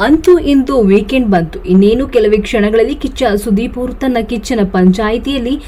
ಅಂತೂ ಇಂದು ವೀಕೆಂಡ್ ಬಂತು. ಇನ್ನೇನು ಕೆಲವೇ ಕ್ಷಣಗಳಲ್ಲಿ ಕಿಚ್ಚ ಸುದೀಪ್ ತನ್ನ ಕಿಚ್ಚನ ಪಂಚಾಯಿತಿಯಲ್ಲಿ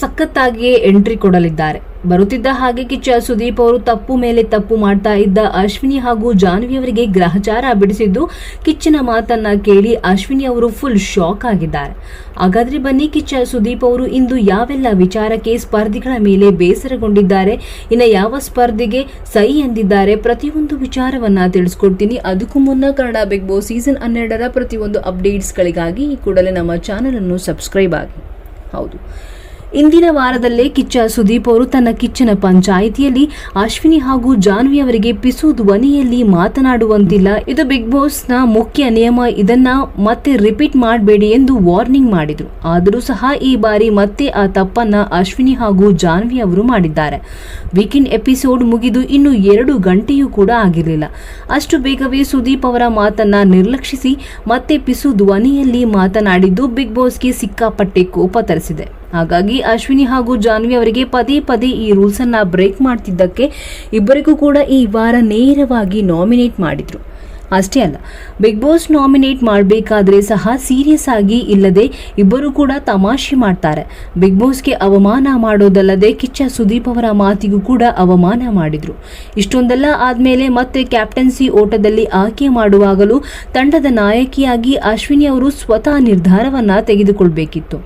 ಸಖತ್ತಾಗಿಯೇ ಎಂಟ್ರಿ ಕೊಡಲಿದ್ದಾರೆ. ಬರುತ್ತಿದ್ದ ಹಾಗೆ ಕಿಚ್ಚ ಸುದೀಪ್ ಅವರು ತಪ್ಪು ಮೇಲೆ ತಪ್ಪು ಮಾಡ್ತಾ ಇದ್ದ ಅಶ್ವಿನಿ ಹಾಗೂ ಜಾನ್ವಿ ಅವರಿಗೆ ಗ್ರಹಚಾರ ಬಿಡಿಸಿದ್ದು, ಕಿಚ್ಚನ ಮಾತನ್ನ ಕೇಳಿ ಅಶ್ವಿನಿ ಅವರು ಫುಲ್ ಶಾಕ್ ಆಗಿದ್ದಾರೆ. ಹಾಗಾದ್ರೆ ಬನ್ನಿ ಕಿಚ್ಚ ಸುದೀಪ್ ಅವರು ಇಂದು ಯಾವೆಲ್ಲ ವಿಚಾರಕ್ಕೆ ಸ್ಪರ್ಧಿಗಳ ಮೇಲೆ ಬೇಸರಗೊಂಡಿದ್ದಾರೆ, ಇನ್ನು ಯಾವ ಸ್ಪರ್ಧೆಗೆ ಸಹಿ ಎಂದಿದ್ದಾರೆ ಪ್ರತಿಯೊಂದು ವಿಚಾರವನ್ನ ತಿಳಿಸ್ಕೊಡ್ತೀನಿ. ಅದಕ್ಕೂ ಮುನ್ನ ಕನ್ನಡ ಬಿಗ್ ಬಾಸ್ ಸೀಸನ್ ಹನ್ನೆರಡರ ಪ್ರತಿಯೊಂದು ಅಪ್ಡೇಟ್ಸ್ಗಳಿಗಾಗಿ ಈ ಕೂಡಲೇ ನಮ್ಮ ಚಾನಲ್ ಅನ್ನು ಸಬ್ಸ್ಕ್ರೈಬ್ ಆಗಿ. ಹೌದು. ಇಂದಿನ ವಾರದಲ್ಲೇ ಕಿಚ್ಚ ಸುದೀಪ್ ಅವರು ತನ್ನ ಕಿಚ್ಚನ ಪಂಚಾಯಿತಿಯಲ್ಲಿ ಅಶ್ವಿನಿ ಹಾಗೂ ಜಾನ್ವಿ ಅವರಿಗೆ ಪಿಸು ಧ್ವನಿಯಲ್ಲಿ ಮಾತನಾಡುವಂತಿಲ್ಲ. ಇದು ಬಿಗ್ ಬಾಸ್ನ ಮುಖ್ಯ ನಿಯಮ. ಇದನ್ನ ಮತ್ತೆ ರಿಪೀಟ್ ಮಾಡಬೇಡಿ ಎಂದು ವಾರ್ನಿಂಗ್ ಮಾಡಿದ್ರು. ಆದರೂ ಸಹ ಈ ಬಾರಿ ಮತ್ತೆ ಆ ತಪ್ಪನ್ನ ಅಶ್ವಿನಿ ಹಾಗೂ ಜಾನ್ವಿ ಅವರು ಮಾಡಿದ್ದಾರೆ. ವೀಕೆಂಡ್ ಎಪಿಸೋಡ್ ಮುಗಿದು ಇನ್ನು ಎರಡು ಗಂಟೆಯೂ ಕೂಡ ಆಗಿರಲಿಲ್ಲ. ಅಷ್ಟು ಬೇಗವೇ ಸುದೀಪ್ ಅವರ ಮಾತನ್ನ ನಿರ್ಲಕ್ಷಿಸಿ ಮತ್ತೆ ಪಿಸು ಧ್ವನಿಯಲ್ಲಿ ಮಾತನಾಡಿದ್ದು ಬಿಗ್ ಬಾಸ್ಗೆ ಸಿಕ್ಕಾಪಟ್ಟೆ ಕೋಪ ತರಿಸಿದೆ. ಹಾಗಾಗಿ ಅಶ್ವಿನಿ ಹಾಗೂ ಜಾನ್ವಿ ಅವರಿಗೆ ಪದೇ ಪದೇ ಈ ರೂಲ್ಸ್ ಅನ್ನ ಬ್ರೇಕ್ ಮಾಡ್ತಿದ್ದಕ್ಕೆ ಇಬ್ಬರಿಗೂ ಕೂಡ ಈ ವಾರ ನೇರವಾಗಿ ನಾಮಿನೇಟ್ ಮಾಡಿದ್ರು. ಅಷ್ಟೇ ಅಲ್ಲ ಬಿಗ್ ಬಾಸ್ ನಾಮಿನೇಟ್ ಮಾಡಬೇಕಾದ್ರೆ ಸಹ ಸೀರಿಯಸ್ ಆಗಿ ಇಲ್ಲದೆ ಇಬ್ಬರು ಕೂಡ ತಮಾಷೆ ಮಾಡ್ತಾರೆ. ಬಿಗ್ ಬಾಸ್ಗೆ ಅವಮಾನ ಮಾಡೋದಲ್ಲದೆ ಕಿಚ್ಚ ಸುದೀಪ್ ಅವರ ಮಾತಿಗೂ ಕೂಡ ಅವಮಾನ ಮಾಡಿದ್ರು. ಇಷ್ಟೊಂದೆಲ್ಲ ಆದಮೇಲೆ ಮತ್ತೆ ಕ್ಯಾಪ್ಟನ್ಸಿ ಓಟದಲ್ಲಿ ಆಯ್ಕೆ ಮಾಡುವಾಗಲೂ ತಂಡದ ನಾಯಕಿಯಾಗಿ ಅಶ್ವಿನಿ ಅವರು ಸ್ವತಃ ನಿರ್ಧಾರವನ್ನು ತೆಗೆದುಕೊಳ್ಬೇಕಿತ್ತು.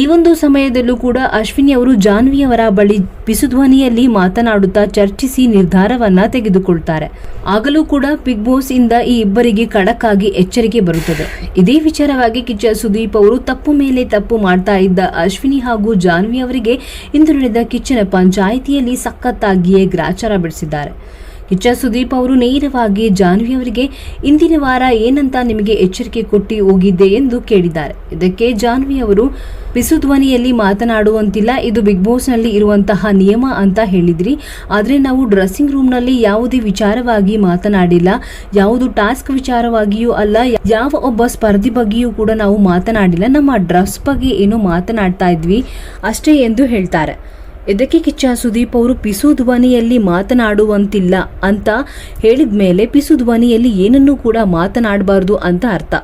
ಈ ಒಂದು ಸಮಯದಲ್ಲೂ ಕೂಡ ಅಶ್ವಿನಿ ಅವರು ಜಾನ್ವಿ ಅವರ ಬಳಿ ಬಿಸುಧ್ವನಿಯಲ್ಲಿ ಮಾತನಾಡುತ್ತಾ ಚರ್ಚಿಸಿ ನಿರ್ಧಾರವನ್ನ ತೆಗೆದುಕೊಳ್ತಾರೆ. ಆಗಲೂ ಕೂಡ ಬಿಗ್ ಬಾಸ್ ಇಂದ ಈ ಇಬ್ಬರಿಗೆ ಖಡಕ್ ಆಗಿ ಎಚ್ಚರಿಕೆ ಬರುತ್ತದೆ. ಇದೇ ವಿಚಾರವಾಗಿ ಕಿಚ್ಚ ಸುದೀಪ್ ಅವರು ತಪ್ಪು ಮೇಲೆ ತಪ್ಪು ಮಾಡ್ತಾ ಇದ್ದ ಅಶ್ವಿನಿ ಹಾಗೂ ಜಾನ್ವಿ ಅವರಿಗೆ ಇಂದು ನಡೆದ ಕಿಚ್ಚನ ಪಂಚಾಯಿತಿಯಲ್ಲಿ ಸಖತ್ತಾಗಿಯೇ ಗ್ರಾಚಾರ ಬಿಡಿಸಿದ್ದಾರೆ ಕಿಚ್ಚ ಸುದೀಪ್ ಅವರು ನೇರವಾಗಿ ಜಾನ್ವಿ ಅವರಿಗೆ, ಇಂದಿನ ವಾರ ಏನಂತ ನಿಮಗೆ ಎಚ್ಚರಿಕೆ ಕೊಟ್ಟು ಹೋಗಿದ್ದೆ ಎಂದು ಕೇಳಿದ್ದಾರೆ. ಇದಕ್ಕೆ ಜಾನ್ವಿ ಅವರು ಧ್ವನಿಯಲ್ಲಿ ಮಾತನಾಡುವಂತಿಲ್ಲ, ಇದು ಬಿಗ್ ಬಾಸ್ನಲ್ಲಿ ಇರುವಂತಹ ನಿಯಮ ಅಂತ ಹೇಳಿದ್ರಿ. ಆದರೆ ನಾವು ಡ್ರೆಸ್ಸಿಂಗ್ ರೂಮ್ನಲ್ಲಿ ಯಾವುದೇ ವಿಚಾರವಾಗಿ ಮಾತನಾಡಿಲ್ಲ. ಯಾವುದು ಟಾಸ್ಕ್ ವಿಚಾರವಾಗಿಯೂ ಅಲ್ಲ, ಯಾವ ಒಬ್ಬ ಸ್ಪರ್ಧಿ ಬಗ್ಗೆಯೂ ಕೂಡ ನಾವು ಮಾತನಾಡಿಲ್ಲ. ನಮ್ಮ ಡ್ರೆಸ್ ಬಗ್ಗೆ ಏನು ಮಾತನಾಡ್ತಾ ಇದ್ವಿ ಅಷ್ಟೇ ಎಂದು ಹೇಳ್ತಾರೆ. ಇದಕ್ಕೆ ಕಿಚ್ಚ ಸುದೀಪ್ ಅವರು ಪಿಸು ಧ್ವನಿಯಲ್ಲಿ ಮಾತನಾಡುವಂತಿಲ್ಲ ಅಂತ ಹೇಳಿದ ಮೇಲೆ ಪಿಸು ಧ್ವನಿಯಲ್ಲಿ ಏನನ್ನೂ ಕೂಡ ಮಾತನಾಡಬಾರ್ದು ಅಂತ ಅರ್ಥ.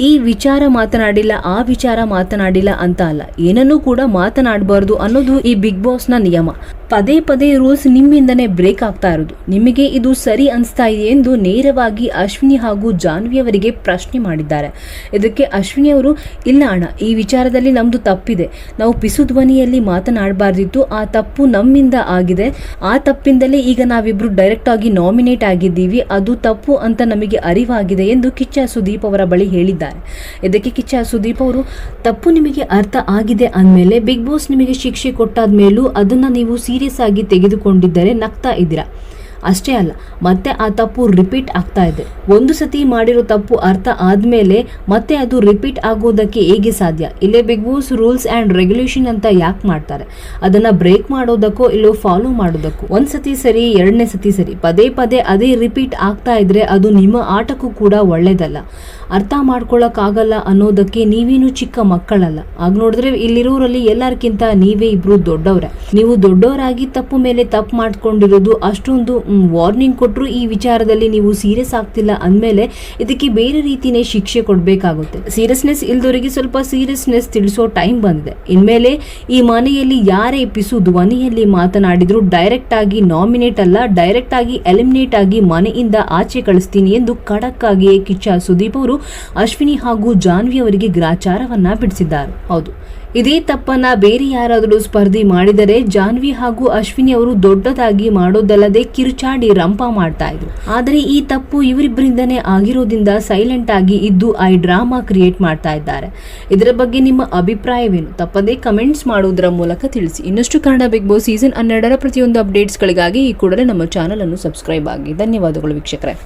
ಈ ವಿಚಾರ ಮಾತನಾಡಿಲ್ಲ, ಆ ವಿಚಾರ ಮಾತನಾಡಿಲ್ಲ ಅಂತ ಅಲ್ಲ. ಏನನ್ನೂ ಕೂಡ ಮಾತನಾಡಬಾರ್ದು ಅನ್ನೋದು ಈ ಬಿಗ್ ಬಾಸ್ನ ನಿಯಮ. ಪದೇ ಪದೇ ರೂಲ್ಸ್ ನಿಮ್ಮಿಂದನೇ ಬ್ರೇಕ್ ಆಗ್ತಾ ಇರೋದು. ನಿಮಗೆ ಇದು ಸರಿ ಅನಿಸ್ತಾ ಇದೆ ಎಂದು ನೇರವಾಗಿ ಅಶ್ವಿನಿ ಹಾಗೂ ಜಾನ್ವಿ ಅವರಿಗೆ ಪ್ರಶ್ನೆ ಮಾಡಿದ್ದಾರೆ. ಇದಕ್ಕೆ ಅಶ್ವಿನಿ ಅವರು, ಇಲ್ಲ ಅಣ್ಣ, ಈ ವಿಚಾರದಲ್ಲಿ ನಮ್ದು ತಪ್ಪಿದೆ. ನಾವು ಪಿಸು ಧ್ವನಿಯಲ್ಲಿ ಮಾತನಾಡಬಾರ್ದಿತ್ತು. ಆ ತಪ್ಪು ನಮ್ಮಿಂದ ಆಗಿದೆ. ಆ ತಪ್ಪಿಂದಲೇ ಈಗ ನಾವಿಬ್ರು ಡೈರೆಕ್ಟ್ ಆಗಿ ನಾಮಿನೇಟ್ ಆಗಿದ್ದೀವಿ. ಅದು ತಪ್ಪು ಅಂತ ನಮಗೆ ಅರಿವಾಗಿದೆ ಎಂದು ಕಿಚ್ಚ ಸುದೀಪ್ ಅವರ ಬಳಿ ಹೇಳಿದ್ದಾರೆ. ಇದಕ್ಕೆ ಕಿಚ್ಚ ಸುದೀಪ್ ಅವರು, ತಪ್ಪು ನಿಮಗೆ ಅರ್ಥ ಆಗಿದೆ ಅಂದಮೇಲೆ ಬಿಗ್ ಬಾಸ್ ನಿಮಗೆ ಶಿಕ್ಷೆ ಕೊಟ್ಟಾದ ಮೇಲೂ ಅದನ್ನ ನೀವು ಸೀರಿಯಸ್ ಆಗಿ ತೆಗೆದುಕೊಂಡಿದ್ದರೆ ನಗ್ತಾ ಇದ್ದೀರಾ? ಅಷ್ಟೇ ಅಲ್ಲ, ಮತ್ತೆ ಆ ತಪ್ಪು ರಿಪೀಟ್ ಆಗ್ತಾ ಇದೆ. ಒಂದು ಸತಿ ಮಾಡಿರೋ ತಪ್ಪು ಅರ್ಥ ಆದ್ಮೇಲೆ ಮತ್ತೆ ಅದು ರಿಪೀಟ್ ಆಗೋದಕ್ಕೆ ಹೇಗೆ ಸಾಧ್ಯ? ಇಲ್ಲೇ big boss rules and regulation ಅಂತ ಯಾಕೆ ಮಾಡ್ತಾರೆ? ಅದನ್ನ ಬ್ರೇಕ್ ಮಾಡೋದಕ್ಕೋ ಇಲ್ಲೋ ಫಾಲೋ ಮಾಡೋದಕ್ಕೋ? ಒಂದು ಸತಿ ಸರಿ, ಎರಡನೇ ಸತಿ ಸರಿ. ಪದೇ ಪದೇ ಅದೇ ರಿಪೀಟ್ ಆಗ್ತಾ ಇದ್ರೆ ಅದು ನಿಮ್ಮ ಆಟಕ್ಕೂ ಕೂಡ ಒಳ್ಳೇದಲ್ಲ. ಅರ್ಥ ಮಾಡ್ಕೊಳ್ಳೋಕ್ಕಾಗಲ್ಲ ಅನ್ನೋದಕ್ಕೆ ನೀವೇನು ಚಿಕ್ಕ ಮಕ್ಕಳಲ್ಲ. ಆಗ ನೋಡಿದ್ರೆ ಇಲ್ಲಿರೋರಲ್ಲಿ ಎಲ್ಲರಿಗಿಂತ ನೀವೇ ಇಬ್ರು ದೊಡ್ಡವ್ರೆ. ನೀವು ದೊಡ್ಡವರಾಗಿ ತಪ್ಪು ಮೇಲೆ ತಪ್ಪು ಮಾಡ್ಕೊಂಡಿರೋದು ಅಷ್ಟೊಂದು ವಾರ್ನಿಂಗ್ ಕೊಟ್ಟರು ಈ ವಿಚಾರದಲ್ಲಿ ನೀವು ಸೀರಿಯಸ್ ಆಗ್ತಿಲ್ಲ ಅಂದಮೇಲೆ ಇದಕ್ಕೆ ಬೇರೆ ರೀತಿಯೇ ಶಿಕ್ಷೆ ಕೊಡಬೇಕಾಗುತ್ತೆ. ಸೀರಿಯಸ್ನೆಸ್ ಇಲ್ದವರಿಗೆ ಸ್ವಲ್ಪ ಸೀರಿಯಸ್ನೆಸ್ ತಿಳಿಸೋ ಟೈಮ್ ಬಂದಿದೆ. ಇನ್ಮೇಲೆ ಈ ಮನೆಯಲ್ಲಿ ಯಾರೇ ಪಿಸು ಧ್ವನಿಯಲ್ಲಿ ಮಾತನಾಡಿದ್ರು ಡೈರೆಕ್ಟ್ ಆಗಿ ನಾಮಿನೇಟ್ ಅಲ್ಲ ಡೈರೆಕ್ಟ್ ಆಗಿ ಎಲಿಮಿನೇಟ್ ಆಗಿ ಮನೆಯಿಂದ ಆಚೆ ಕಳಿಸ್ತೀನಿ ಎಂದು ಖಡಕ್ ಆಗಿಯೇ ಕಿಚ್ಚ ಸುದೀಪ್ ಅವರು ಅಶ್ವಿನಿ ಹಾಗೂ ಜಾನ್ವಿ ಅವರಿಗೆ ಗ್ರಾಚಾರವನ್ನ ಬಿಡಿಸಿದ್ದಾರೆ. ಹೌದು. ಇದೇ ತಪ್ಪನ್ನ ಬೇರೆ ಯಾರಾದರೂ ಸ್ಪರ್ಧಿ ಮಾಡಿದರೆ ಜಾನ್ವಿ ಹಾಗೂ ಅಶ್ವಿನಿ ಅವರು ದೊಡ್ಡದಾಗಿ ಮಾಡೋದಲ್ಲದೆ ಕಿರುಚಾಡಿ ರಂಪ ಮಾಡ್ತಾ ಇದ್ರು. ಆದರೆ ಈ ತಪ್ಪು ಇವರಿಬ್ಬರಿಂದನೇ ಆಗಿರೋದಿಂದ ಸೈಲೆಂಟ್ ಆಗಿ ಇದ್ದು ಐ ಡ್ರಾಮಾ ಕ್ರಿಯೇಟ್ ಮಾಡ್ತಾ ಇದ್ದಾರೆ. ಇದರ ಬಗ್ಗೆ ನಿಮ್ಮ ಅಭಿಪ್ರಾಯವೇನು? ತಪ್ಪದೇ ಕಮೆಂಟ್ಸ್ ಮಾಡೋದರ ಮೂಲಕ ತಿಳಿಸಿ. ಇನ್ನಷ್ಟು ಕನ್ನಡ ಬಿಗ್ ಬಾಸ್ ಸೀಸನ್ ಹನ್ನೆರಡರ ಪ್ರತಿಯೊಂದು ಅಪ್ಡೇಟ್ಸ್ಗಳಿಗಾಗಿ ಈ ಕೂಡಲೇ ನಮ್ಮ ಚಾನಲನ್ನು ಸಬ್ಸ್ಕ್ರೈಬ್ ಆಗಿ. ಧನ್ಯವಾದಗಳು ವೀಕ್ಷಕರೇ.